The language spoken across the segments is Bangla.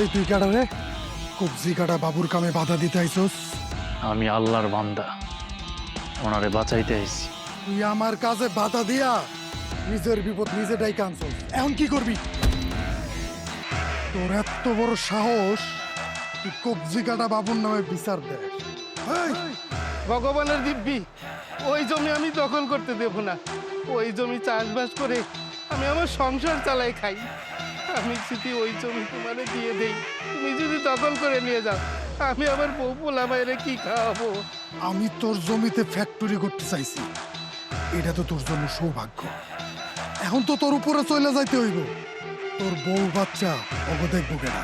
এই তুই কাটা রে কবজি কাটা বাবুর কামে বাধা দিতে আইসস। আমি আল্লাহর বান্দা ওনারে বাঁচাইতে আইছি। তুই আমার কাজে বাধা দিয়া নিজের বিপদ নিজেটাই কানছস এখন কি করবি? তোর এত বড় সাহস তুই কবজি কাটা বাবুর নামে বিচার দেয় ভগবানের দিব্যি ওই জমি আমি দখল করতে দেব না। ওই জমি চাষবাস করে আমি আমার সংসার চালাই খাই। আমি যদি ওই জমি তোমারে দিয়ে দেই, তুমি যদি দখল করে নিয়ে যাও, আমি আমার বউ পোলা বাইরে কি খাওয়াবো? আমি তোর জমিতে ফ্যাক্টরি করতে চাইছি। এটা তো তোর জন্য সৌভাগ্য। এখন তো তোর উপরে চলে যাইতে হইব। তোর বউ বাচ্চা অগ দেখব কেনা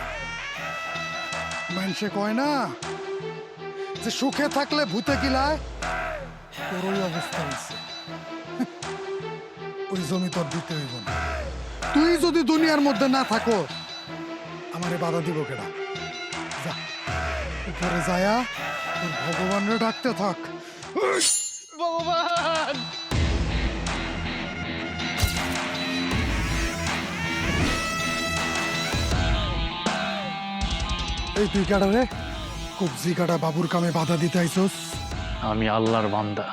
মানুষে কয় না, যে সুখে থাকলে ভূতে কিলায় তোর ওই অবস্থা হয়েছে ওই জমি তোর দিতে হইব না। তুই যদি দুনিয়ার মধ্যে না থাকো আমারে বাধা দিব কেনা যা। উপরে যায়া তোর ভগবানরে ডাকতে থাক। ভগবান! এই তুই কাটা রে? কবজি কাটা বাবুর কামে বাধা দিতে আইসস? আমি আল্লাহর বান্দা।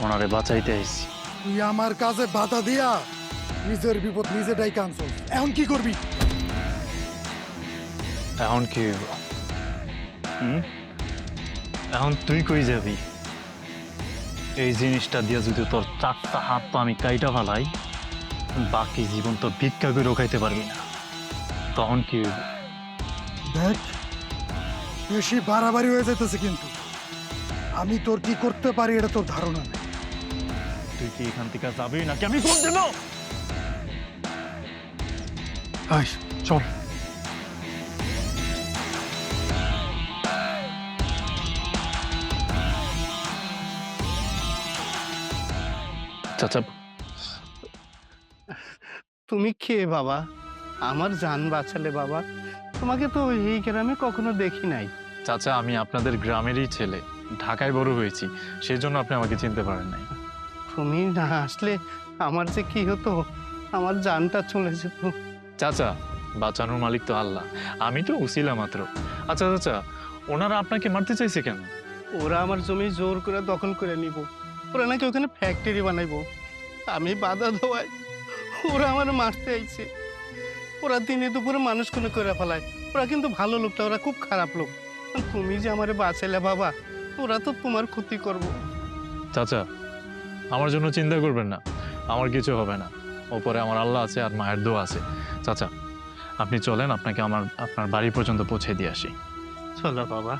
ওনারে বাঁচাইতে আইছি। তুই আমার কাজে বাধা দিয়া নিজের বিপদ নিজেটাই কানছস এখন কি করবি? এখন কি? হুম? এখন তুই কই যাবি? এই জিনিসটা দিয়ে যদি তোর চারটা হাত তো আমি কাইটা ফালাই বাকি জীবন তো ভিক্ষা করে খাইতে পারবি না। তখন কি দেখ বেশি বাড়াবাড়ি হয়ে যাইতেছে কিন্তু। আমি তোর কি করতে পারি এটা তোর ধারণা নেই। তুই কি এখান থেকে যাবি নাকি আমি কোন দেব? আয় চল চাচা তুমি কে বাবা? আমার জান বাঁচালে বাবা? তোমাকে তো এই গ্রামে কখনো দেখি নাই। চাচা আমি আপনাদের গ্রামেরই ছেলে। ঢাকায় বড় হয়েছি। সেই জন্য আপনি আমাকে চিনতে পারেন নাই। তুমি না আসলে আমার যে কি হতো? আমার জানটা চলে যেত। চাচা বাঁচানোর মালিক তো আল্লাহ। আমি তো উসিলা মাত্র। আচ্ছা চাচা ওনারা আপনাকে মারতে চাইছে কেন? ওরা আমার জমি জোর করে দখল করে নিব। ওরা নাকি ওখানে ফ্যাক্টরি বানাইবো। আমি বাধা দেওয়ায় ওরা আমার মারতে আইছে। ওরা দিনে দুপুরে মানুষ কোনো করে ফেলায়। ওরা কিন্তু ভালো লোকটা ওরা খুব খারাপ লোক। তুমি যে আমারে বাঁচাইলে বাবা ওরা তো তোমার ক্ষতি করব। চাচা আমার জন্য চিন্তা করবেন না। আমার কিছু হবে না। ওপরে আমার আল্লাহ আছে আর মায়ের দোয়া আছে। চাচা আপনি চলেন আপনাকে আমার আপনার বাড়ি পর্যন্ত পৌঁছে দিয়ে আসি। চলো বাবা।